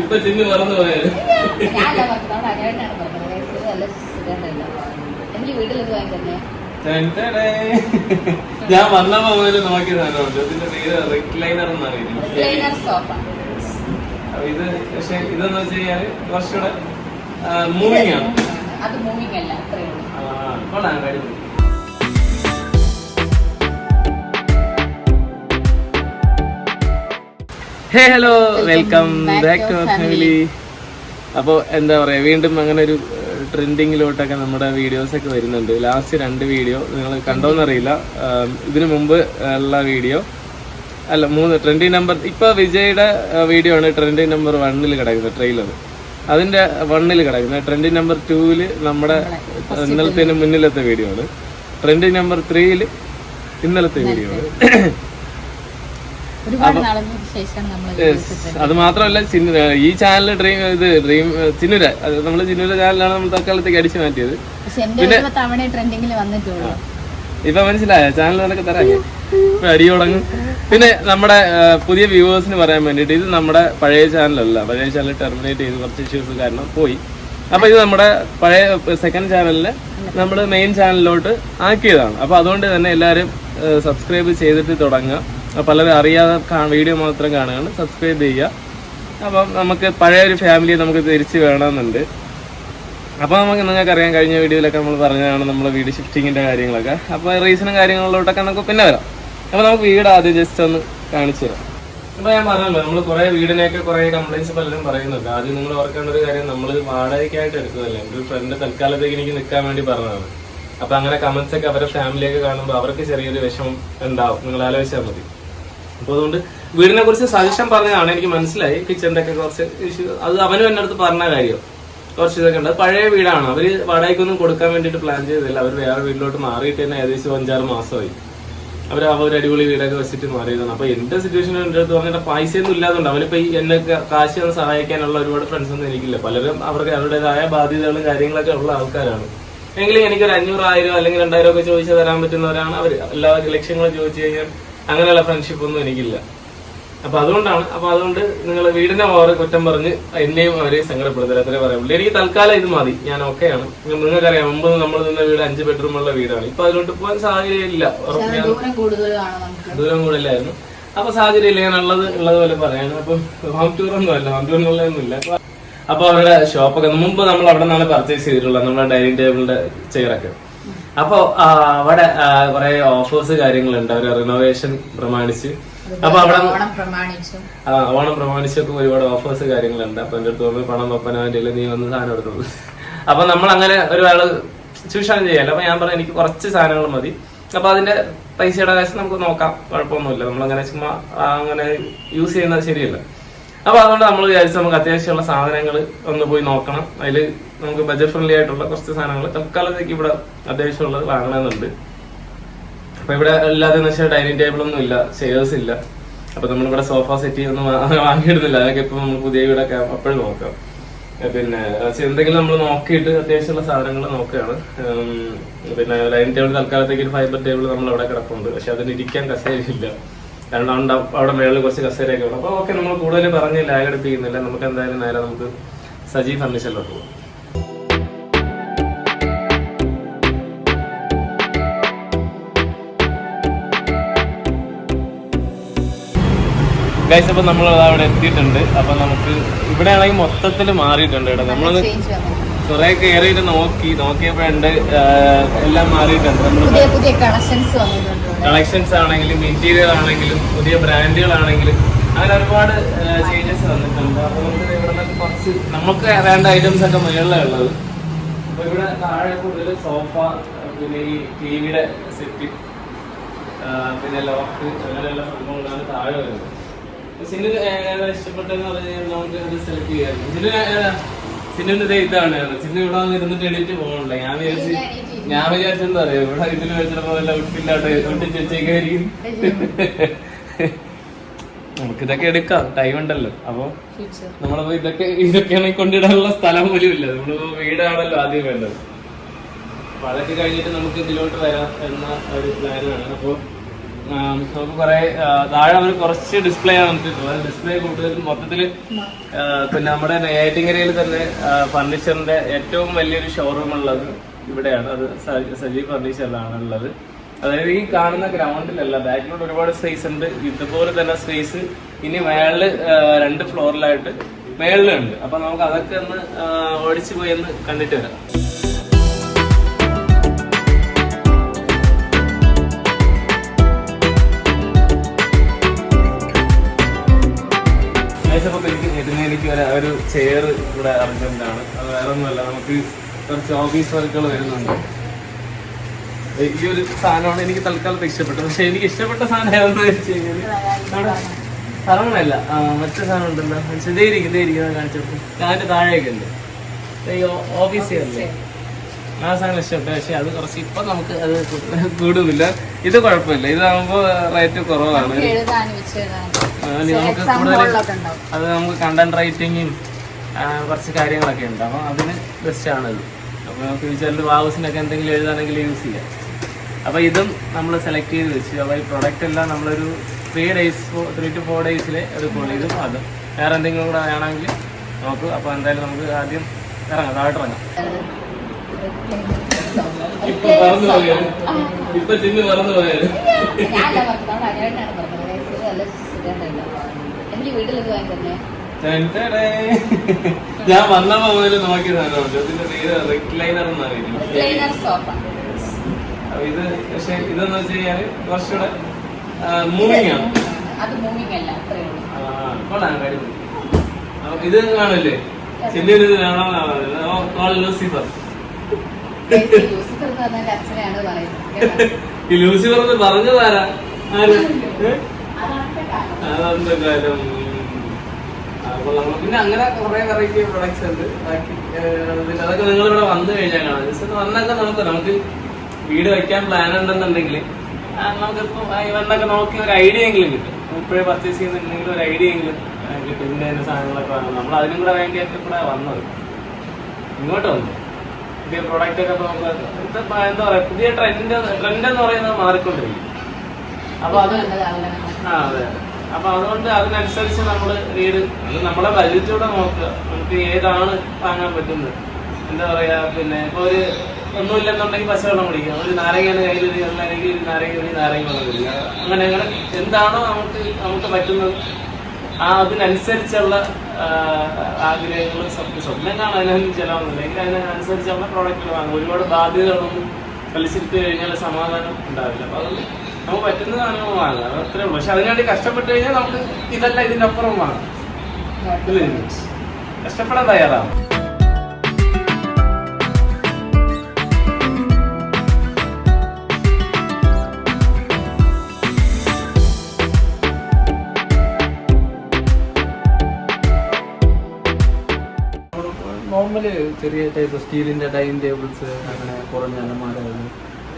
ഇപ്പൊ ചിന്ന് മറന്നു പോയാലും എനിക്ക് വാങ്ങിത്തന്നെ ഞാൻ വന്ന നോക്കിയ സാധനമുണ്ട് ഇതിന്റെ പേര് റിക്ലൈനർ ഇത് പക്ഷെ ഇതെന്ന് വെച്ച് കഴിഞ്ഞാൽ കുറച്ചുകൂടെ മൂവിങ് ആണ്. അത് മൂവിങ് അല്ല കൊള്ളാം കാര്യം hey hello welcome back to family അപ്പോൾ എന്താ പറയുക വീണ്ടും അങ്ങനെ ഒരു ട്രെൻഡിങ്ങിലോട്ടൊക്കെ നമ്മുടെ വീഡിയോസ് ഒക്കെ വരുന്നുണ്ട്. ലാസ്റ്റ് രണ്ട് വീഡിയോ നിങ്ങൾ കണ്ടോന്നറിയില്ല. ഇതിനു മുമ്പ് ഉള്ള വീഡിയോ അല്ല മൂന്ന് ട്രെൻഡിങ് നമ്പർ ഇപ്പൊ വിജയുടെ വീഡിയോ ആണ് ട്രെൻഡിങ് നമ്പർ വണ്ണിൽ കിടക്കുന്നത് ട്രെയിലർ അതിന്റെ വണ്ണിൽ കിടക്കുന്നത്. ട്രെൻഡിങ് നമ്പർ ടൂവിൽ നമ്മുടെ ഇന്നലത്തേന് മുന്നിലത്തെ വീഡിയോ ആണ്. ട്രെൻഡിങ് നമ്പർ ത്രീയിൽ ഇന്നലത്തെ വീഡിയോ ആണ് ഒരുപാട് നാളിന് ശേഷം നമ്മൾ Yes. അത് മാത്രമല്ല ഈ ചാനൽ ഡ്രീം ഇത് ഡ്രീം ചിന്നുര നമ്മൾ നമ്മൾ ചിന്നുര ചാനലാണ് നമ്മൾ തൽക്കാലത്തേക്ക് അടിച്ചു മാറ്റിയത്. ഇപ്പൊ മനസ്സിലായ? ചാനൽ നിനക്ക് തരാം അടി തുടങ്ങും. പിന്നെ നമ്മുടെ പുതിയ വ്യൂവേഴ്സിന് പറയാൻ വേണ്ടിയിട്ട് ഇത് നമ്മുടെ പഴയ ചാനലല്ല പഴയ ചാനൽ ടെർമിനേറ്റ് ചെയ്ത് കുറച്ച് ഇഷ്യൂസ് കാരണം പോയി. അപ്പൊ ഇത് നമ്മുടെ പഴയ സെക്കൻഡ് ചാനലിൽ നമ്മൾ മെയിൻ ചാനലിലോട്ട് ആക്കിയതാണ്. അപ്പൊ അതുകൊണ്ട് തന്നെ എല്ലാവരും സബ്സ്ക്രൈബ് ചെയ്തിട്ട് തുടങ്ങുക. പലരും അറിയാതെ വീഡിയോ മാത്രം കാണുകയാണ്. സബ്സ്ക്രൈബ് ചെയ്യുക. അപ്പം നമുക്ക് പഴയ ഒരു ഫാമിലി നമുക്ക് തിരിച്ച് വേണമെന്നുണ്ട്. അപ്പോൾ നമുക്ക് നിങ്ങൾക്ക് അറിയാൻ കഴിഞ്ഞ വീഡിയോയിലൊക്കെ നമ്മൾ പറഞ്ഞതാണ് നമ്മൾ വീട് ഷിഫ്റ്റിങ്ങിന്റെ കാര്യങ്ങളൊക്കെ. അപ്പോൾ റീസണും കാര്യങ്ങളിലോട്ടൊക്കെ നമുക്ക് പിന്നെ വരാം. അപ്പോൾ നമുക്ക് വീട് ആദ്യം ജസ്റ്റ് ഒന്ന് കാണിച്ചു തരാം. അപ്പോൾ ഞാൻ പറഞ്ഞല്ലോ നമ്മൾ കുറേ വീടിനെയൊക്കെ കുറേ കംപ്ലയിൻസ് പലരും പറയുന്നുണ്ട്. ആദ്യം നിങ്ങൾ ഓർക്കേണ്ട ഒരു കാര്യം നമ്മൾ വാടകയ്ക്കായിട്ട് എടുക്കുന്നതല്ല എന്റെ ഒരു ഫ്രണ്ട് തൽക്കാലത്തേക്ക് എനിക്ക് നിൽക്കാൻ വേണ്ടി പറഞ്ഞതാണ്. അപ്പോൾ അങ്ങനെ കമന്റ്സ് ഒക്കെ അവരുടെ ഫാമിലിയൊക്കെ കാണുമ്പോൾ അവർക്ക് ചെറിയൊരു വിഷമം ഉണ്ടാവും. നിങ്ങൾ ആലോചിച്ചാൽ മതി. അപ്പോൾ അതുകൊണ്ട് വീടിനെ കുറിച്ച് സജഷൻ പറഞ്ഞതാണ് എനിക്ക് മനസ്സിലായി. കിച്ചണിന്റെ ഒക്കെ കുറച്ച് ഇഷ്യൂ അത് അവനും എന്റെ അടുത്ത് പറഞ്ഞ കാര്യം. കുറച്ച് ഇതൊക്കെ ഉണ്ട്. പഴയ വീടാണ്. അവർ വാടകയ്ക്കൊന്നും കൊടുക്കാൻ വേണ്ടിയിട്ട് പ്ലാൻ ചെയ്തില്ല അവർ വേറെ വീട്ടിലോട്ട് മാറിയിട്ട് തന്നെ ഏകദേശം അഞ്ചാറ് മാസമായി. അവർ അവർ അടിപൊളി വീടൊക്കെ വെച്ചിട്ട് മാറിയതാണ്. അപ്പോൾ എന്റെ സിറ്റുവേഷൻ എന്റെ അടുത്ത് പറഞ്ഞിട്ട് പൈസ ഒന്നും ഇല്ലാതുകൊണ്ട് അവനിപ്പോ ഈ എന്നെ കാശ് ഒന്ന് സഹായിക്കാനുള്ള ഒരുപാട് ഫ്രണ്ട്സ് ഒന്നും എനിക്കില്ല. പലരും അവർക്ക് അവരുടേതായ ബാധ്യതകളും കാര്യങ്ങളൊക്കെ ഉള്ള ആൾക്കാരാണ്. എങ്കിലും എനിക്കൊരു അഞ്ഞൂറായിരം അല്ലെങ്കിൽ രണ്ടായിരം ഒക്കെ ചോദിച്ചു തരാൻ പറ്റുന്നവരാണ് അവർ എല്ലാ ലക്ഷ്യങ്ങളും ചോദിച്ചു കഴിഞ്ഞാൽ അങ്ങനെയുള്ള ഫ്രണ്ട്ഷിപ്പ് ഒന്നും എനിക്കില്ല. അപ്പൊ അതുകൊണ്ടാണ് അപ്പൊ അതുകൊണ്ട് നിങ്ങൾ വീടിന്റെ മാറ് കുറ്റം പറഞ്ഞ് എന്നെയും അവരെ സങ്കടപ്പെടുത്തില്ല അത്രേ പറയുള്ളൂ എനിക്ക് തൽക്കാലം ഇത് മതി. ഞാൻ ഓക്കെയാണ് നിങ്ങൾക്കറിയാം മുമ്പ് നമ്മൾ നിന്ന വീട് അഞ്ച് ബെഡ്റൂം ഉള്ള വീടാണ്. ഇപ്പൊ അതിലോട്ട് പോകാൻ സാഹചര്യം ഇല്ല. ദൂരം കൂടുതലായിരുന്നു. അപ്പൊ സാഹചര്യം ഇല്ല. ഞാൻ ഉള്ളത് ഉള്ളത് പോലെ പറയാണ്. അപ്പൊ ഹോം ടൂർ ഒന്നും അല്ല. ഹോം ടൂർ എന്നുള്ളതൊന്നും ഇല്ല. അപ്പൊ- അപ്പൊ അവരുടെ ഷോപ്പൊക്കെ മുമ്പ് നമ്മൾ അവിടെ നിന്നാണ് പർച്ചേസ് ചെയ്തിട്ടുള്ളത്. നമ്മുടെ ഡൈനിങ് ടേബിളിന്റെ ചെയറൊക്കെ അപ്പൊ അവിടെ കുറെ ഓഫേഴ്സ് കാര്യങ്ങളുണ്ട്. അവർ റിനോവേഷൻ പ്രമാണിച്ച്. അപ്പൊ അവിടെ ഓണം പ്രമാണിച്ചൊക്കെ ഒരുപാട് ഓഫേഴ്സ് കാര്യങ്ങളുണ്ട്. അപ്പൊ എന്റെ അടുത്ത് വന്ന് പണം നോക്കാനായിട്ട് നീ വന്ന് സാധനം എടുത്തോളൂ അപ്പൊ നമ്മൾ അങ്ങനെ ഒരാൾ ചൂഷണം ചെയ്യാലോ അപ്പൊ ഞാൻ പറഞ്ഞു എനിക്ക് കുറച്ച് സാധനങ്ങൾ മതി. അപ്പൊ അതിന്റെ പൈസയുടെ കാശ് നമുക്ക് നോക്കാം. കുഴപ്പമൊന്നുമില്ല. നമ്മൾ അങ്ങനെ ചുമ്മാ അങ്ങനെ യൂസ് ചെയ്യുന്നത് ശരിയല്ല. അപ്പൊ അതുകൊണ്ട് നമ്മൾ വിചാരിച്ചു നമുക്ക് അത്യാവശ്യമുള്ള സാധനങ്ങൾ ഒന്ന് പോയി നോക്കണം. അതിൽ നമുക്ക് ബജറ്റ് ഫ്രണ്ട്ലി ആയിട്ടുള്ള കുറച്ച് സാധനങ്ങൾ തൽക്കാലത്തേക്ക് ഇവിടെ അത്യാവശ്യമുള്ളത് വാങ്ങണമെന്നുണ്ട്. അപ്പൊ ഇവിടെ അല്ലാതെ വെച്ചാൽ ഡൈനിങ് ടേബിൾ ഒന്നും ഇല്ല ചെയേഴ്സ് ഇല്ല. അപ്പൊ നമ്മളിവിടെ സോഫ സെറ്റ് ഒന്നും വാങ്ങിയിടുന്നില്ല. അതൊക്കെ ഇപ്പൊ നമ്മൾ പുതിയ വീടൊക്കെ അപ്പോഴും നോക്കാം. പിന്നെ എന്തെങ്കിലും നമ്മൾ നോക്കിയിട്ട് അത്യാവശ്യമുള്ള സാധനങ്ങൾ നോക്കുകയാണ്. പിന്നെ ഡൈനിങ് ടേബിൾ തൽക്കാലത്തേക്ക് ഒരു ഫൈബർ ടേബിൾ നമ്മൾ അവിടെ കിടപ്പുണ്ട്. പക്ഷെ അതിന് ഇരിക്കാൻ കസേരയില്ല. കാരണം അവിടെ അവിടെ മേളിൽ കുറച്ച് കസേരയൊക്കെ ഉണ്ട്. അപ്പൊ ഓക്കെ നമ്മൾ കൂടുതൽ പറഞ്ഞ് ലാഗ് എടുപ്പിക്കുന്നില്ല. നമുക്ക് എന്തായാലും നേരെ നമുക്ക് സജീവ് ഫർണിച്ചറിലോട്ട് പോകാം ഗൈസ് അപ്പൊ നമ്മൾ അവിടെ എത്തിയിട്ടുണ്ട്. അപ്പൊ നമുക്ക് ഇവിടെ ആണെങ്കിൽ മൊത്തത്തിൽ മാറിയിട്ടുണ്ട് നമ്മളൊന്ന് ചേഞ്ച് വന്നു കുറെ കയറിയിട്ട് നോക്കി. നോക്കിയപ്പോഴുണ്ട് എല്ലാം മാറിയിട്ടുണ്ട്. നമ്മൾ പുതിയ കളക്ഷൻസ് കളക്ഷൻസ് ആണെങ്കിലും മെറ്റീരിയൽ ആണെങ്കിലും പുതിയ ബ്രാൻഡുകളാണെങ്കിലും അങ്ങനെ ഒരുപാട് ചേഞ്ചസ് വന്നിട്ടുണ്ട്. അപ്പൊ നമുക്ക് ഇവിടെ നിന്നൊക്കെ കുറച്ച് നമുക്ക് വേണ്ട ഐറ്റംസ് ഒക്കെ മുകളിലാണ് ഉള്ളത്. അപ്പൊ ഇവിടെ താഴെ കൂടുതൽ സോഫ പിന്നെ ഈ ടി വിയുടെ സെറ്റ് പിന്നെ ലോക്ക് അങ്ങനെയുള്ള സംഭവങ്ങളാണ് താഴെ വരുന്നത്. സിനിമ ഏതാ ഇഷ്ടപ്പെട്ടെന്ന് പറഞ്ഞു കഴിഞ്ഞാൽ നമുക്ക് അത് സെലക്ട് ചെയ്യാറുണ്ട് സിനിമ സിനിമ ഇതേ ഇതാണ്. സിനിമ ഇവിടെ വന്ന് ഇരുന്നിട്ട് എണീറ്റ് പോകണില്ല ഞാൻ വിചാരിച്ചു ഞാൻ വിചാരിച്ചെന്താ പറയാ ഇവിടെ ഇതിൽ വെച്ചിടപ്പോ വല്ല ഒട്ടിച്ച് വെച്ചേക്കായിരിക്കും നമുക്ക് ഇതൊക്കെ എടുക്കാം. ടൈം ഉണ്ടല്ലോ. അപ്പൊ. നമ്മളപ്പോ ഇതൊക്കെ ഇതൊക്കെയാണ് കൊണ്ടിടാനുള്ള സ്ഥലം പോലും ഇല്ല. നമ്മളിപ്പോ വീടാണല്ലോ ആദ്യം വേണ്ടത്. അപ്പൊ അതൊക്കെ കഴിഞ്ഞിട്ട് നമുക്ക് ഇതിലോട്ട് വരാം എന്ന ഒരു പ്ലാനാണ് അപ്പൊ ആം, നമുക്ക് കുറെ താഴെ അവർ കുറച്ച് ഡിസ്പ്ലേ ആണ് നമുക്ക് ഡിസ്പ്ലേ കൂടുതൽ മൊത്തത്തിൽ പിന്നെ നമ്മുടെ നെയ്യാറ്റിങ്കരയിൽ തന്നെ ഫർണിച്ചറിന്റെ ഏറ്റവും വലിയൊരു ഷോറൂം ഉള്ളത് ഇവിടെയാണ്. അത് സജീവ് ഫർണിച്ചറിലാണ് ഉള്ളത്. അതായത് ഈ കാണുന്ന ഗ്രൗണ്ടിലല്ല ബാക്കിലോട്ട് ഒരുപാട് സ്പേസ് ഉണ്ട്. ഇതുപോലെ തന്നെ സ്പേസ് ഇനി മേളിൽ രണ്ട് ഫ്ലോറിലായിട്ട് മേളിലുണ്ട്. അപ്പൊ നമുക്ക് അതൊക്കെ ഒന്ന് ഓടിച്ചു പോയി ഒന്ന് കണ്ടിട്ട് വരാം. ഇതിന് ഒരു ചെയർ ഇവിടെ അർജന്റ് ആണ്. അത് വേറെ ഒന്നുമല്ല നമുക്ക് കുറച്ച് ഓഫീസ് വർക്കുകൾ വരുന്നുണ്ട്. ഈ ഒരു സാധനമാണ് എനിക്ക് തൽക്കാലത്ത് ഇഷ്ടപ്പെട്ടത്. പക്ഷെ എനിക്ക് ഇഷ്ടപ്പെട്ട സാധനം ഏതെന്ന് വെച്ച് കഴിഞ്ഞാൽ സ്ഥലങ്ങളല്ല മറ്റേ സാധനം ഉണ്ടല്ലോ. മനസ്സിലായി ഇതേ ഇരിക്കും ഇതേ ഇരിക്കും കാണിച്ചപ്പോൾ ഞാൻ താഴെയൊക്കെ ഉണ്ട്. ഈ ഓഫീസ് അല്ലേ? ആ സാധനം ഇഷ്ടപ്പെട്ടു. പക്ഷെ അത് കുറച്ച് ഇപ്പൊ നമുക്ക് അത് കൂടുന്നില്ല ഇത് കുഴപ്പമില്ല. ഇതാകുമ്പോ റേറ്റ് കുറവാണ്. നമുക്ക് കൂടുതൽ അത് നമുക്ക് കണ്ടന്റ് റൈറ്റിങ്ങും കുറച്ച് കാര്യങ്ങളൊക്കെ ഉണ്ട്. അപ്പം അതിന് ബെസ്റ്റ് ആണത്. അപ്പോൾ നമുക്ക് ഫ്യൂച്ചറിൽ വാവസിനൊക്കെ എന്തെങ്കിലും എഴുതാണെങ്കിൽ യൂസ് ചെയ്യാം. അപ്പോൾ ഇതും നമ്മൾ സെലക്ട് ചെയ്ത് വെച്ചു അപ്പോൾ ഈ പ്രൊഡക്റ്റ് എല്ലാം നമ്മളൊരു three days three two four ഡേയ്സിൽ എടുക്കുള്ളൂ. ഇതും അതും. വേറെ എന്തെങ്കിലും കൂടെ വേണമെങ്കിൽ നോക്കൂ. അപ്പോൾ എന്തായാലും നമുക്ക് ആദ്യം ഇറങ്ങാം. താഴോട്ട് ഇറങ്ങാം. ഇപ്പൊ പറന്നു പോയത് ഇപ്പൊ ചിന്ന് പോയത് പറഞ്ഞത് പറഞ്ഞത് എനിക്ക് വാങ്ങിത്തന്നെ ഞാൻ വന്ന മുതൽ നോക്കിയ ഇത് പക്ഷെ ഇതെന്ന് വെച്ച് കഴിഞ്ഞാൽ കുറച്ചുകൂടെ മൂവിങ് ആണ്. ഇത് കാണില്ലേ ചെല്ലിയൊരു ഇത് കാണാൻ ലൂസിഫർ ലൂസിഫർ എന്ന് പറഞ്ഞ എന്റെ പറയുന്നത്. ഈ ലൂസിഫർ എന്ന് പറഞ്ഞതാരാ ആര്? ഏ? അതാണ് അപ്പോൾ. പിന്നെ അങ്ങനെ കുറെ വെറൈറ്റി പ്രൊഡക്ട്സ് ഉണ്ട്. ബാക്കി പിന്നെ അതൊക്കെ നിങ്ങൾ ഇവിടെ വന്നു കഴിഞ്ഞാൽ കാണാം. ജസ്റ്റ് വന്നൊക്കെ നമുക്ക് നമുക്ക് വീട് വെക്കാൻ പ്ലാൻ ഉണ്ടെന്നുണ്ടെങ്കിൽ നമുക്കിപ്പോൾ വന്നൊക്കെ നോക്കി ഒരു ഐഡിയ എങ്കിലും കിട്ടും. ഇപ്പോഴേ പർച്ചേസ് ചെയ്യുന്നുണ്ടെങ്കിൽ ഒരു ഐഡിയ എങ്കിലും കിട്ടും. സാധനങ്ങളൊക്കെ വാങ്ങും നമ്മൾ അതിനും കൂടെ വേണ്ടിയൊക്കെ ഇവിടെ വന്നത്. ഇങ്ങോട്ട് വന്നു. പുതിയ പ്രൊഡക്റ്റ് ഒക്കെ നമുക്ക് എന്താ പറയാ പുതിയ ട്രെൻഡ് ട്രെൻഡ് എന്ന് പറയുന്നത് മാറിക്കൊണ്ടിരിക്കും അപ്പൊ അത് ആ അതെ. അപ്പൊ അതുകൊണ്ട് അതിനനുസരിച്ച് നമ്മൾ റീഡ് നമ്മളെ ബജറ്റൂടെ നോക്കുക. നമുക്ക് ഏതാണ് താങ്ങാൻ പറ്റുന്നത്. എന്താ പറയാ പിന്നെ ഇപ്പൊ ഒരു ഒന്നുമില്ലെന്നുണ്ടെങ്കിൽ പച്ചവെള്ളം കുടിക്കുക ഒരു നാരങ്ങയാണ് കയ്യിൽ ഒരു അല്ലെങ്കിൽ ഒരു നാരങ്ങ ഒരു നാരങ്ങ വെള്ളം കുടിക്കുക അങ്ങനെ അങ്ങനെ എന്താണോ നമുക്ക് നമുക്ക് പറ്റുന്നത്. ആ അതിനനുസരിച്ചുള്ള ആഗ്രഹങ്ങൾ സ്വപ്നം സ്വപ്നം അതിനൊന്നും ചിലവൊന്നുമില്ല എങ്കിൽ അതിനനുസരിച്ചുള്ള പ്രോഡക്റ്റുകൾ വാങ്ങും. ഒരുപാട് ബാധ്യതകളൊന്നും വലിച്ചിരുത്തി കഴിഞ്ഞാൽ സമാധാനം ഉണ്ടാവില്ല. അപ്പൊ അതുകൊണ്ട് നമുക്ക് പറ്റുന്നതാണ് സാധനങ്ങൾ വാങ്ങാം. അത് പക്ഷെ അതിനുവേണ്ടി കഷ്ടപ്പെട്ട് കഴിഞ്ഞാൽ നമുക്ക് ഇതല്ല ഇതിന്റെ അപ്പുറം വാങ്ങാം കഷ്ടപ്പെടാൻ തയ്യാറാവും നോർമൽ ചെറിയ ടൈപ്പ് സ്റ്റീലിന്റെ ഡൈനിങ് ടേബിൾസ് അങ്ങനെ കുറഞ്ഞ അലമാരകൾ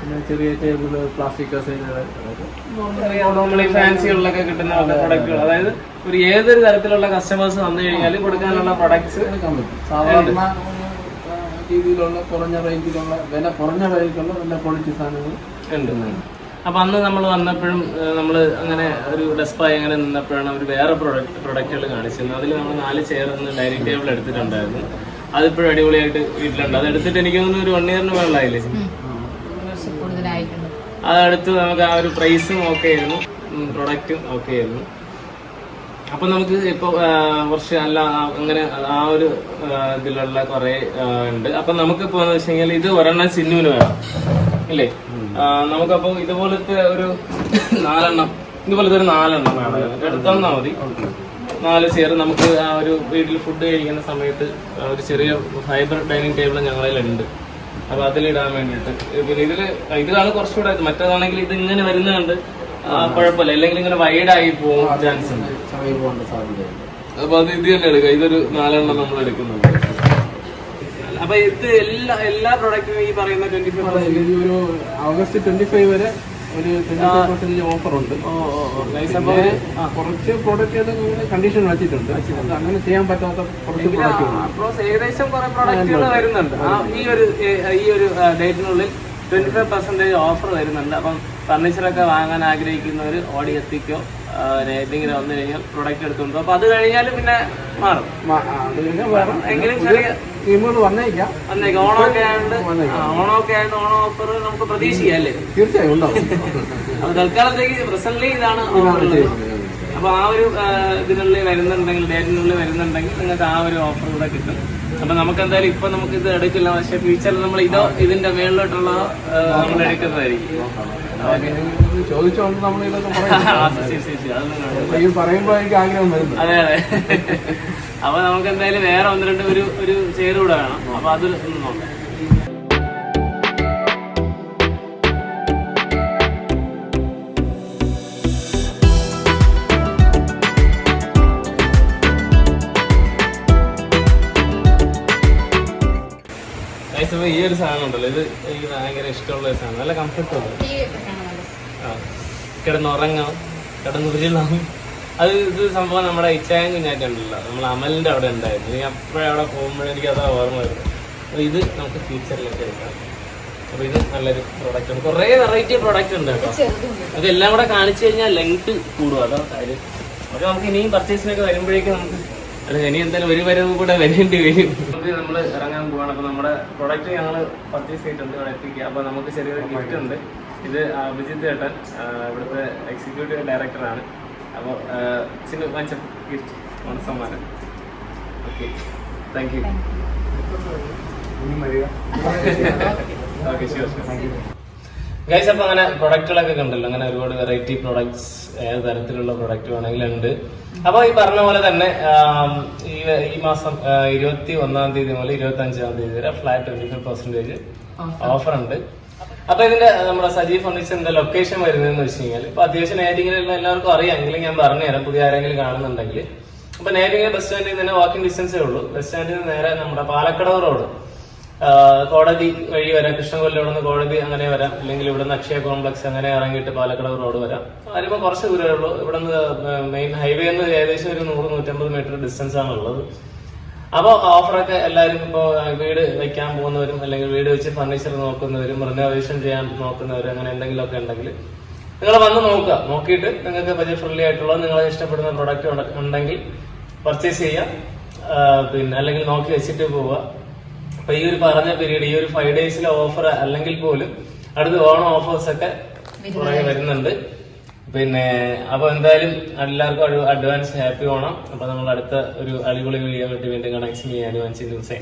പിന്നെ ചെറിയ ടേബിൾ പ്ലാസ്റ്റിക് നോർമലി ഫാൻസികളിലൊക്കെ കിട്ടുന്ന പ്രൊഡക്റ്റുകൾ അതായത് ഒരു ഏതൊരു തരത്തിലുള്ള കസ്റ്റമേഴ്സ് വന്നു കഴിഞ്ഞാൽ കൊടുക്കാനുള്ള പ്രൊഡക്ട്സ് എടുക്കാൻ പറ്റും. സാധാരണ രീതിയിലുള്ള കുറഞ്ഞ റേഞ്ചിലുള്ള വില കുറഞ്ഞ റേഞ്ചിലുള്ള നല്ല ക്വാളിറ്റി സാധനങ്ങൾ ഉണ്ട്. അപ്പൊ അന്ന് നമ്മൾ വന്നപ്പോഴും നമ്മൾ അങ്ങനെ ഒരു ഡെസ്പായി അങ്ങനെ നിന്നപ്പോഴാണ് അവർ വേറെ പ്രൊഡക്റ്റ് പ്രൊഡക്റ്റുകൾ കാണിച്ചിരുന്നത്. അതിൽ നമ്മൾ നാല് ചെയർ ഒന്ന് ഡൈനിങ് ടേബിൾ എടുത്തിട്ടുണ്ടായിരുന്നു. അതിപ്പോഴും അടിപൊളിയായിട്ട് വീട്ടിലുണ്ട്. അത് എടുത്തിട്ട് എനിക്ക് തോന്നുന്നു ഒരു വൺ ഇയറിന് കൂടുതലായിട്ടുണ്ട് അതെടുത്ത് നമുക്ക് ആ ഒരു പ്രൈസും ഓക്കെ ആയിരുന്നു. പ്രൊഡക്റ്റും ഓക്കെ ആയിരുന്നു. അപ്പൊ നമുക്ക് ഇപ്പൊ ആ, കുറച്ച് നല്ല അങ്ങനെ ആ ഒരു ഇതിലുള്ള കുറെ ഉണ്ട്. അപ്പൊ നമുക്കിപ്പോൾ എന്ന് വെച്ച് കഴിഞ്ഞാൽ ഇത് ഒരെണ്ണം സിന്നുവിന് വേണം. ഇല്ലേ നമുക്കപ്പോൾ നമുക്കപ്പോ ഇതുപോലത്തെ ഒരു നാലെണ്ണം ഇതുപോലത്തെ ഒരു നാലെണ്ണം വേണം. എടുത്തന്നാ മതി. നാല് ചെയർ നമുക്ക് ആ ഒരു വീട്ടിൽ ഫുഡ് കഴിക്കുന്ന സമയത്ത് ഒരു ചെറിയ ഫൈബർ ഡൈനിങ് ടേബിൾ ഞങ്ങളിലുണ്ട്. അപ്പൊ അതിലിടാൻ വേണ്ടിയിട്ട്. പിന്നെ ഇതിൽ ഇതിലാണ് കുറച്ചുകൂടെ മറ്റേതാണെങ്കിൽ ഇത് ഇങ്ങനെ വരുന്നുണ്ട് കുഴപ്പമില്ല. അല്ലെങ്കിൽ ഇങ്ങനെ വൈഡായി പോകും ചാൻസ് ഉണ്ട്. അപ്പൊ അത് ഇത് തന്നെ എടുക്കാം ഇതൊരു നാലെണ്ണം നമ്മൾ എടുക്കുന്നുണ്ട്. അപ്പൊ ഇത് എല്ലാ എല്ലാ പ്രൊഡക്റ്റും ഈ പറയുന്ന ട്വന്റി ഫൈവ് ഒരു ഓഗസ്റ്റ് ട്വന്റി ഫൈവ് വരെ ഒരു പെർസെന്റേജ് ഓഫർ ഉണ്ട് ഓ ഓ ഓ. nice. അപ്പൊ പിന്നെ ഒരു- കുറച്ച് പ്രോഡക്റ്റുകൾ കണ്ടീഷൻ വെച്ചിട്ടുണ്ട്. അങ്ങനെ ചെയ്യാൻ പറ്റാത്ത കുറച്ച് പ്രോഡക്റ്റ് ഏകദേശം കുറെ പ്രൊഡക്റ്റുകൾ വരുന്നുണ്ട്. ഈ ഒരു ഈ ഒരു ഡേറ്റിനുള്ളിൽ ട്വന്റി ഫൈവ് പെർസെന്റേജ് ഓഫർ വരുന്നുണ്ട്. അപ്പം ഫർണിച്ചറൊക്കെ വാങ്ങാൻ ആഗ്രഹിക്കുന്നവർ ഓടി എത്തിക്കോ ഏതെങ്കിലും വന്നു കഴിഞ്ഞാൽ പ്രൊഡക്റ്റ് എടുത്തുണ്ടോ അപ്പൊ അത് കഴിഞ്ഞാൽ പിന്നെ മാറും. എങ്കിലും ചെറിയ ടീമുകൾ വന്നേക്കാം. വന്നേക്ക്. ഓണമൊക്കെ ആയതുകൊണ്ട് ഓണമൊക്കെ ആയതുകൊണ്ട് ഓണം ഓഫർ നമുക്ക് പ്രതീക്ഷിക്കാം അല്ലേ? തീർച്ചയായും ഉണ്ടാവും. അപ്പൊ തൽക്കാലത്തേക്ക് പ്രസന്റ്ലി ഇതാണ് അപ്പൊ ആ ഒരു ഇതിനുള്ളിൽ വരുന്നുണ്ടെങ്കിൽ ഡേറ്റിനുള്ളിൽ വരുന്നുണ്ടെങ്കിൽ നിങ്ങൾക്ക് ആ ഒരു ഓഫർ കൂടെ കിട്ടും. അപ്പൊ നമുക്ക് എന്തായാലും ഇപ്പൊ നമുക്ക് ഇത് എടുക്കില്ല. പക്ഷെ ഫ്യൂച്ചറിൽ നമ്മൾ ഇതോ ഇതിന്റെ മേളിലോട്ടുള്ള നമ്മൾ എടുക്കുന്നതായിരിക്കും. ചോദിച്ചോണ്ട് നമ്മൾ ഇതൊക്കെ ആ, പറയും ശരി, ശരി, ശരി. അതൊന്നും കുഴപ്പമില്ല. അപ്പൊ ഈ പറയുമ്പോ എനിക്ക് ആഗ്രഹം വരുന്നു. അതെ അതെ. അപ്പൊ നമുക്ക് എന്തായാലും വേറെ ഒന്ന് രണ്ട് ഒരു ഒരു ചെയർ കൂടെ വേണം. അപ്പൊ അത് നോക്കാം. ഈ ഒരു സാധനം ഉണ്ടല്ലോ. ഇത് എനിക്ക് ഭയങ്കര ഇഷ്ടമുള്ള ഒരു സാധനം. നല്ല കംഫർട്ട് കിടന്നുറങ്ങാം. കിടന്നുരുളാം അത് ഇത് സംഭവം നമ്മുടെ ഇച്ചായം കുഞ്ഞാറ്റുണ്ടല്ലോ. നമ്മൾ അമലിന്റെ അവിടെ ഉണ്ടായിരുന്നു. ഇനി അപ്പോഴേ അവിടെ പോകുമ്പോഴേ എനിക്ക് അതാ ഓർമ്മ വരുന്നത്. അപ്പോൾ ഇത് നമുക്ക് ഫ്യൂച്ചറിലേക്ക് എടുക്കാം. അപ്പോൾ ഇത് നല്ലൊരു പ്രോഡക്റ്റ് ആണ്. കുറേ വെറൈറ്റി പ്രോഡക്റ്റ് ഉണ്ട് കേട്ടോ. ചെറുതുണ്ട്. അത് എല്ലാം കൂടെ കാണിച്ചു കഴിഞ്ഞാൽ ലെങ്ത് കൂടും. അതോ കാര്യം. അപ്പോൾ നമുക്ക് ഇനിയും പർച്ചേസിനൊക്കെ വരുമ്പോഴേക്കും നമുക്ക് അല്ല ഇനി എന്തായാലും ഒരു വരവ് കൂടെ വരേണ്ടി വരും. നമ്മൾ ഇറങ്ങാൻ പോവാണ്. അപ്പോൾ നമ്മുടെ പ്രൊഡക്റ്റ് ഞങ്ങൾ പർച്ചേസ് ചെയ്തിട്ടുണ്ട് ഇവിടെ എത്തിക്കുക. അപ്പൊ നമുക്ക് ചെറിയൊരു ഗിഫ്റ്റ് ഉണ്ട്. ഇത് അഭിജിത്ത് ഏട്ടൻ ഇവിടുത്തെ എക്സിക്യൂട്ടീവ് ഡയറക്ടറാണ് അപ്പോൾ ചിന്ന വാങ്ങിച്ച ഗിഫ്റ്റ് ഓണ സമ്മാനം. Okay thank you okay guys അപ്പോൾ അങ്ങനെ പ്രൊഡക്റ്റുകളൊക്കെ കണ്ടല്ലോ. അങ്ങനെ ഒരുപാട് വെറൈറ്റി പ്രൊഡക്ട്സ് ഏത് തരത്തിലുള്ള പ്രൊഡക്റ്റ് വേണമെങ്കിലും ഉണ്ട്. അപ്പോൾ ഈ പറഞ്ഞ പോലെ തന്നെ ഈ ഈ മാസം ആ, ഇരുപത്തി ഒന്നാം തീയതി മുതൽ ഇരുപത്തി അഞ്ചാം തീയതി വരെ flat twenty five percentage offer ഉണ്ട്. അപ്പൊ ഇതിന്റെ നമ്മുടെ സജീവ് ഫർണിച്ചറിന്റെ ലൊക്കേഷൻ വരുന്നത് എന്ന് വെച്ച് കഴിഞ്ഞാൽ ഇപ്പൊ അത്യാവശ്യം നേരിങ്ങനെയുള്ള എല്ലാവർക്കും അറിയാം. എങ്കിലും ഞാൻ പറഞ്ഞുതരാം പുതിയ ആരെങ്കിലും കാണുന്നുണ്ടെങ്കിൽ. അപ്പൊ നേരിങ്ങനെ ബസ് സ്റ്റാൻഡിൽ നിന്ന് വാക്കിംഗ് ഡിസ്റ്റൻസേ ഉള്ളൂ. ബസ് സ്റ്റാൻഡിൽ നിന്ന് നേരെ നമ്മുടെ പാലക്കടവ് റോഡ് കോടതി വഴി വരാം. കൃഷ്ണകൊല്ലം ഇവിടെ നിന്ന് കോടതി അങ്ങനെ വരാം. അല്ലെങ്കിൽ ഇവിടെ നിന്ന് അക്ഷയ കോംപ്ലക്സ് അങ്ങനെ ഇറങ്ങിയിട്ട് പാലക്കടവ് റോഡ് വരാം. വരുമ്പോൾ കുറച്ച് ദൂരമേ ഉള്ളൂ. ഇവിടെ നിന്ന് മെയിൻ ഹൈവേ നിന്ന് ഏകദേശം ഒരു നൂറ് നൂറ്റമ്പത് മീറ്റർ ഡിസ്റ്റൻസ് ആണുള്ളത്. അപ്പോൾ ഓഫറൊക്കെ എല്ലാരും ഇപ്പോൾ വീട് വെക്കാൻ പോകുന്നവരും അല്ലെങ്കിൽ വീട് വെച്ച് ഫർണിച്ചർ നോക്കുന്നവരും റിനോവേഷൻ ചെയ്യാൻ നോക്കുന്നവരും അങ്ങനെ എന്തെങ്കിലും ഒക്കെ ഉണ്ടെങ്കിൽ നിങ്ങൾ വന്ന് നോക്കുക. നോക്കിയിട്ട് നിങ്ങൾക്ക് ബജറ്റ് ഫ്രണ്ട്ലി ആയിട്ടുള്ള നിങ്ങൾ ഇഷ്ടപ്പെടുന്ന പ്രൊഡക്റ്റ് ഉണ്ടെങ്കിൽ പർച്ചേസ് ചെയ്യാം പിന്നെ അല്ലെങ്കിൽ നോക്കി വെച്ചിട്ട് പോവുക. അപ്പൊ ഈ ഒരു പറഞ്ഞ പീരീഡ് ഈ ഒരു ഫൈവ് ഡേയ്സിലെ ഓഫർ അല്ലെങ്കിൽ പോലും അടുത്ത ഓണം ഓഫേഴ്സ് ഒക്കെ കുറെ വരുന്നുണ്ട്. പിന്നെ അപ്പൊ എന്തായാലും എല്ലാവർക്കും അഡ്വാൻസ് ഹാപ്പി ഓണം. അപ്പൊ നമ്മൾ അടുത്ത ഒരു അടിപൊളി വീഡിയോ വേണ്ടി വീണ്ടും കണക്ഷൻ ചെയ്യാനും അനുവദിച്ചു ദിവസം